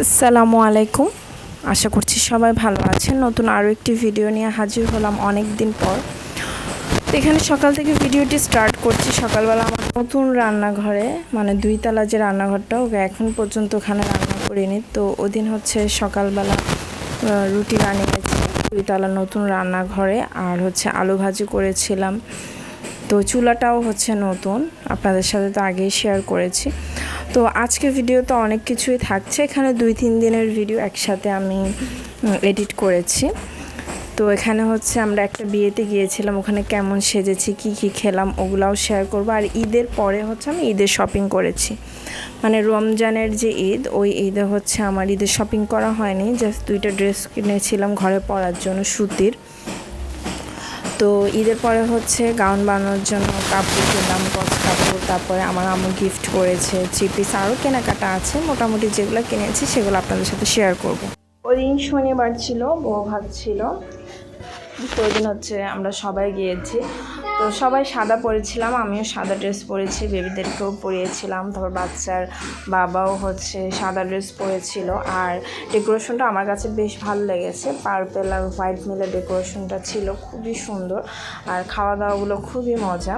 আসসালামু আলাইকুম। আশা করছি সবাই ভালো আছেন। নতুন আরও একটি ভিডিও নিয়ে হাজির হলাম অনেক দিন পর। এখানে সকাল থেকে ভিডিওটি স্টার্ট করছি। সকালবেলা আমার নতুন রান্নাঘরে মানে দুই তালা যে রান্নাঘরটা, ওকে এখন পর্যন্ত ওখানে রান্না করিনি। তো ওদিন হচ্ছে সকালবেলা রুটি বানিয়েছি দুই তালা নতুন রান্নাঘরে, আর হচ্ছে আলু ভাজি করেছিলাম। তো চুলাটাও হচ্ছে নতুন। আপনাদের সাথে তো আগেই শেয়ার করেছি। তো আজকে ভিডিও তো অনেক কিছুই থাকছে। এখানে দুই, তিন দিনের ভিডিও একসাথে আমি এডিট করেছি। তো এখানে হচ্ছে আমরা একটা বিয়েতে গিয়েছিলাম, ওখানে কেমন সেজেছি, কি কি খেলাম, ওগুলাও শেয়ার করব। আর ঈদের পরে হচ্ছে আমি ঈদের শপিং করেছি। মানে রমজানের যে ঈদ, ওই ঈদে হচ্ছে আমার ঈদের শপিং করা হয়নি। জাস্ট দুইটা ড্রেস কিনেছিলাম ঘরে পরার জন্য, সুতির। তো ঈদের পরে হচ্ছে গাউন বানানোর জন্য কাপড় কিনলাম, গছ কাপড়, তারপরে আমার আম্মু গিফট করেছে চিপিস আরও কেনাকাটা আছে, মোটামুটি যেগুলো কিনেছি সেগুলো আপনাদের সাথে শেয়ার করব। ওই দিন শনিবার ছিল, বউ ভাত ছিল। তো ওই দিন হচ্ছে আমরা সবাই গিয়েছি। তো সবাই সাদা পরেছিলাম, আমিও সাদা ড্রেস পরেছি বেবিদেরকেও পরিয়েছিলাম, তারপর বাচ্চার বাবাও হচ্ছে সাদা ড্রেস পরেছিল আর ডেকোরেশনটা আমার কাছে বেশ ভালো লেগেছে। পার্পেল আর হোয়াইট মিলে ডেকোরেশনটা ছিল, খুবই সুন্দর আর খাওয়া দাওয়াগুলো খুবই মজা।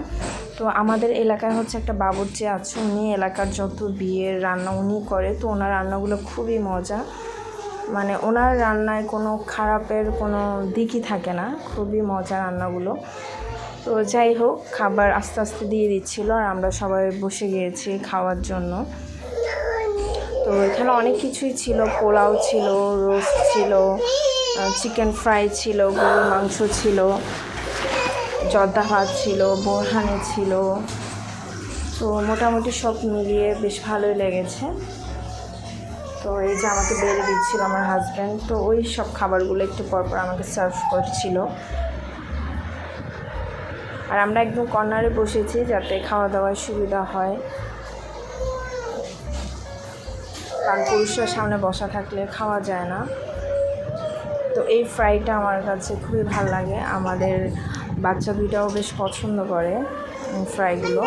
তো আমাদের এলাকায় হচ্ছে একটা বাবুর্চি আছে, উনি এলাকার যত বিয়ের রান্না উনি করে, তো ওনার রান্নাগুলো খুবই মজা। মানে ওনার রান্নায় কোনো খারাপের কোনো দিকই থাকে না, খুবই মজা রান্নাগুলো। তো যাই হোক, খাবার আস্তে আস্তে দিয়ে দিচ্ছিল আর আমরা সবাই বসে গিয়েছি খাওয়ার জন্য। তো এখানে অনেক কিছুই ছিল, পোলাও ছিল, রোস্ট ছিল চিকেন ফ্রাই ছিল, গরুর মাংস ছিল, জর্দা ভাত ছিল, বোরহানি ছিল। তো মোটামুটি সব মিলিয়ে বেশ ভালোই লেগেছে। তো এই যে আমাকে বেড়ে দিচ্ছিল আমার হাজব্যান্ড তো ওই সব খাবারগুলো একটু পর পর আমাকে সার্ভ করছিল। আর আমরা একদম কর্নারে বসেছি যাতে খাওয়া দাওয়ার সুবিধা হয়। কারণ পুরুষরা সামনে বসা থাকলে খাওয়া যায় না। তো এই ফ্রাইটা আমার কাছে খুবই ভালো লাগে। আমাদের বাচ্চা দুইটাও বেশ পছন্দ করে ফ্রাইগুলো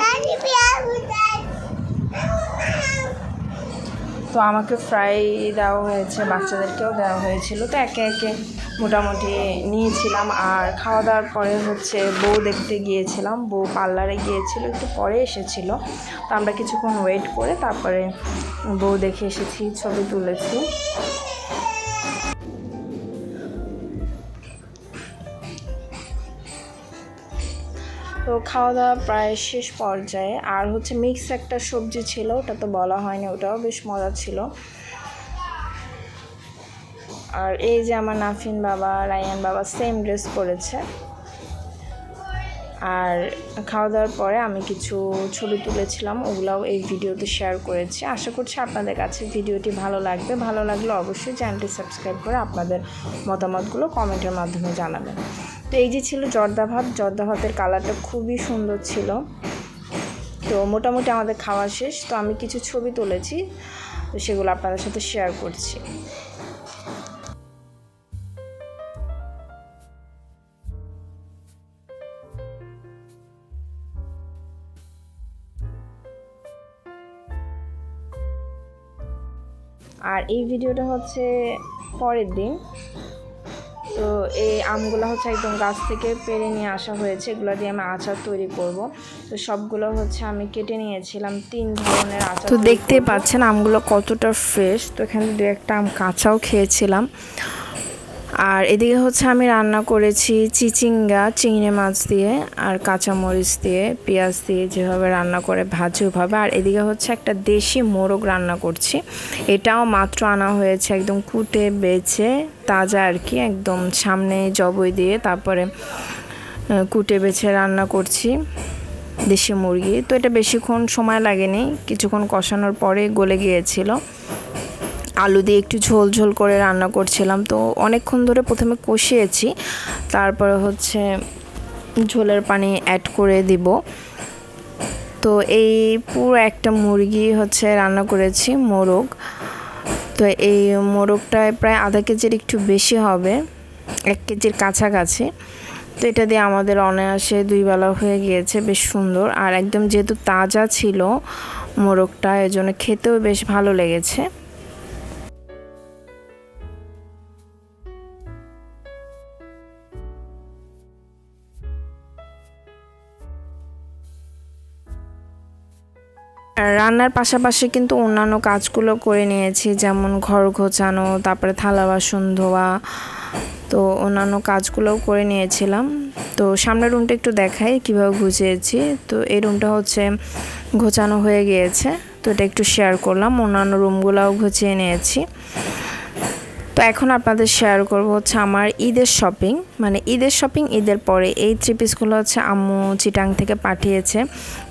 তো আমাকে ফ্রাই দেওয়া হয়েছে, বাচ্চাদেরকেও দেওয়া হয়েছিল। তো একে একে মোটামুটি নিয়েছিলাম। আর খাওয়া দাওয়ার পরে হচ্ছে বউ দেখতে গিয়েছিলাম। বউ পার্লারে গিয়েছিল, একটু পরে এসেছিল। তো আমরা কিছুক্ষণ ওয়েট করে তারপরে বউ দেখে এসেছি, ছবি তুলেছি। তো খাওয়া দাওয়া প্রায় শেষ পর্যায়ে। আর হচ্ছে মিক্স একটা সবজি ছিল, ওটা তো বলা হয়নি, ওটাও বেশ মজা ছিল। আর এই যে আমার নাফিন বাবা, রায়ান বাবা সেম ড্রেস পরেছে। আর খাওয়া দাওয়ার পরে আমি কিছু ছবি তুলেছিলাম, ওগুলাও এই ভিডিওতে শেয়ার করেছি। আশা করছি আপনাদের কাছে ভিডিওটি ভালো লাগবে। ভালো লাগলে অবশ্যই চ্যানেলটি সাবস্ক্রাইব করে আপনাদের মতামতগুলো কমেন্টের মাধ্যমে জানাবেন। তো এই যে ছিল জর্দা ভাত, জর্দা ভাতের কালারটা খুবই সুন্দর ছিল। তো মোটামুটি আমাদের খাওয়া শেষ, তো আমি কিছু ছবি তুলেছি, তো সেগুলো আপনাদের সাথে শেয়ার করছি। আর এই ভিডিওটা হচ্ছে পরের দিন। তো এই আমগুলো হচ্ছে একদম গাছ থেকে পেরে নিয়ে আসা হয়েছে এগুলো দিয়ে আমি আচার তৈরি করব তো সবগুলো হচ্ছে আমি কেটে নিয়েছিলাম তিন ধরনের আচার তো দেখতে। পাচ্ছেন আমগুলো কতটা ফ্রেশ তো এখানে দু একটা আম কাঁচাও খেয়েছিলাম আর এদিকে হচ্ছে আমি রান্না করেছি চিচিঙ্গা, চিংড়ি মাছ দিয়ে আর কাঁচামরিচ দিয়ে, পেঁয়াজ দিয়ে যেভাবে রান্না করে ভাজি ওভাবে। আর এদিকে হচ্ছে একটা দেশি মোরগ রান্না করছি। এটাও মাত্র আনা হয়েছে একদম কুটে বেছে, তাজা আর কি, একদম সামনে জবই দিয়ে তারপরে কুটে বেছে রান্না করছি দেশি মুরগি। তো এটা বেশিক্ষণ সময় লাগেনি, কিছুক্ষণ কষানোর পরে গলে গিয়েছিল। আলু দিয়ে একটু ঝোল ঝোল করে রান্না করছিলাম। তো অনেকক্ষণ ধরে প্রথমে কষিয়েছি, তারপরে হচ্ছে ঝোলের পানি অ্যাড করে দিব। তো এই পুরো একটা মুরগি হচ্ছে রান্না করেছি, মোরগ। তো এই মোরগটায় প্রায় আধা কেজির একটু বেশি হবে, এক কেজির কাছাকাছি। তো এটা দিয়ে আমাদের অনায়াসে দুই বেলা হয়ে গিয়েছে, বেশ সুন্দর। আর একদম যেহেতু তাজা ছিল মোরগটা, এজন্য খেতেও বেশ ভালো লেগেছে। রান্নার পাশাপাশি কিন্তু অন্যান্য কাজগুলো করে নিয়েছি, যেমন ঘর ঘোচানো তারপরে থালা বাসন ধোয়া, তো অন্যান্য কাজগুলোও করে নিয়েছিলাম। তো সামনের রুমটা একটু দেখাই কীভাবে গুছিয়েছি। তো এই রুমটা হচ্ছে ঘোচানো হয়ে গিয়েছে, তো এটা একটু শেয়ার করলাম। অন্যান্য রুমগুলোও ঘুছিয়ে নিয়েছি। তো এখন আপনাদের শেয়ার করব হচ্ছে আমার ঈদের শপিং মানে ঈদের শপিং ঈদের পরে এই থ্রি পিসগুলো হচ্ছে আম্মু চিটাং থেকে পাঠিয়েছে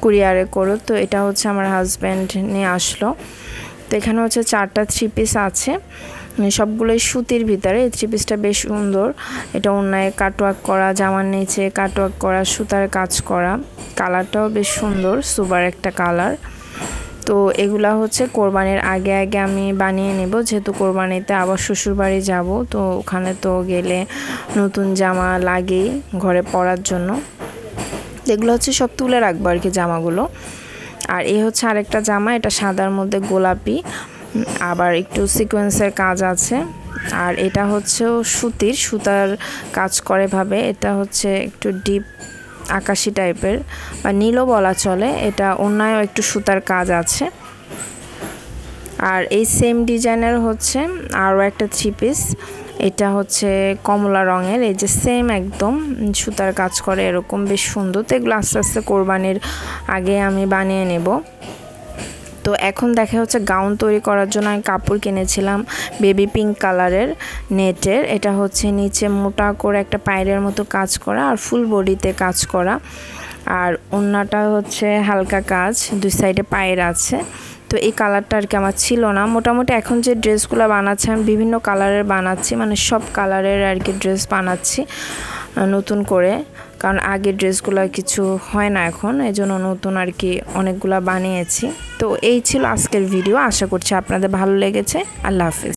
কুরিয়ারে করে। তো এটা হচ্ছে আমার হাজব্যান্ড নিয়ে আসলো। তো এখানে হচ্ছে চারটা থ্রি পিস আছে। মানে সবগুলোই সুতির ভিতরে। এই থ্রি পিসটা বেশ সুন্দর। এটা অন্যায় কাটওয়ার্ক করা, জামার নিচে কাটওয়ার্ক করা, সুতার কাজ করা। কালারটাও বেশ সুন্দর, সুবার একটা কালার তো এগুলা হচ্ছে কোরবানির আগে আগে আমি বানিয়ে নেব। যেহেতু কোরবানিতে আবার শ্বশুরবাড়ি যাব, তো ওখানে তো গেলে নতুন জামা লাগেই ঘরে পরার জন্য। এগুলো হচ্ছে সব তুলে রাখব আর কি জামাগুলো। আর এই হচ্ছে আরেকটা জামা, এটা সাদার মধ্যে গোলাপি, আবার একটু সিকোয়েন্সের কাজ আছে। আর এটা হচ্ছে সুতির, সুতার কাজ করে ভাবে। এটা হচ্ছে একটু ডিপ আকাশি টাইপের বা নীলও বলা চলে। এটা অন্যায়ও একটু সুতার কাজ আছে। আর এই সেম ডিজাইনের হচ্ছে আরও একটা থ্রি পিস এটা হচ্ছে কমলা রঙের। এই যে সেম একদম, সুতার কাজ করে, এরকম বেশ সুন্দর। তো এগুলো আস্তে আস্তে কোরবানির আগে আমি বানিয়ে নেব। তো এখন দেখা হচ্ছে গাউন তৈরি করার জন্য আমি কাপড় কিনেছিলাম বেবি পিঙ্ক কালারের নেটের। এটা হচ্ছে নিচে মোটা করে একটা পায়রের মতো কাজ করা আর ফুল বডিতে কাজ করা। আর ওড়নাটা হচ্ছে হালকা কাজ, দুই সাইডে পায়ের আছে। তো এই কালারটা আর কি আমার ছিল না। মোটামুটি এখন যে ড্রেসগুলো বানাচ্ছি, আমি বিভিন্ন কালারের বানাচ্ছি মানে সব কালারের আর কি ড্রেস বানাচ্ছি, নতুন করে। কারণ আগের ড্রেসগুলো কিছু হয় না এখন এই জন্য নতুন আর কি অনেকগুলো বানিয়েছি। তো এই ছিল আজকের ভিডিও, আশা করছি আপনাদের ভালো লেগেছে। আল্লাহ হাফিজ।